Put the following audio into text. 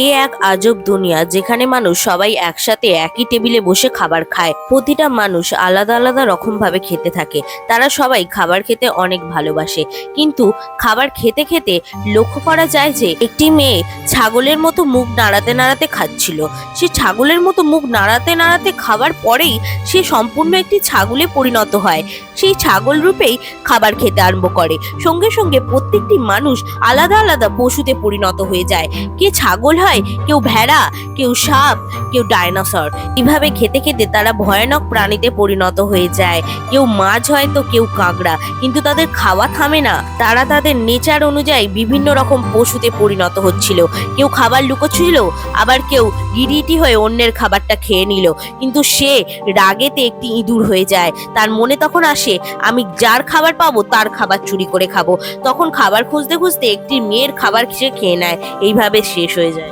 এ এক আজব দুনিয়া যেখানে মানুষ সবাই একসাথে একই টেবিলে বসে খাবার খায়। প্রতিটা মানুষ আলাদা আলাদা রকম ভাবে খেতে থাকে। তারা সবাই খাবার খেতে অনেক ভালোবাসে। কিন্তু খাবার খেতে খেতে লক্ষ্য করা যায় যে, একটি মেয়ে ছাগলের মতো মুখ নাড়াতে নাড়াতে খাচ্ছিল। সে ছাগলের মতো মুখ নাড়াতে নাড়াতে খাবার পরেই সে সম্পূর্ণ একটি ছাগলে পরিণত হয়। সেই ছাগল রূপেই খাবার খেতে আরম্ভ করে। সঙ্গে সঙ্গে প্রত্যেকটি মানুষ আলাদা আলাদা পশুতে পরিণত হয়ে যায়। কে ছাগল হয় কেউ ভেড়া, কেউ সাপ, কেউ ডাইনোসর। এভাবে খেতে খেতে তারা ভয়ানক প্রাণীতে পরিণত হয়ে যায়। কেউ মাছ হয় তো কেউ কাঁকড়া। কিন্তু তাদের খাওয়া থামে না। তারা তাদের নেচার অনুযায়ী বিভিন্ন রকম পশুতে পরিণত হচ্ছিল। কেউ খাবার লুকোচ্ছিল, আবার কেউ গিরিটি হয়ে অন্যের খাবারটা খেয়ে নিল। কিন্তু সে রাগেতে একটি ইঁদুর হয়ে যায়। তার মনে তখন আসে, আমি যার খাবার পাবো, তার খাবার চুরি করে খাব। তখন খাবার খুঁজতে খুঁজতে একটি মেয়ের খাবার সে খেয়ে নেয়। এইভাবে শেষ হয়ে যায়।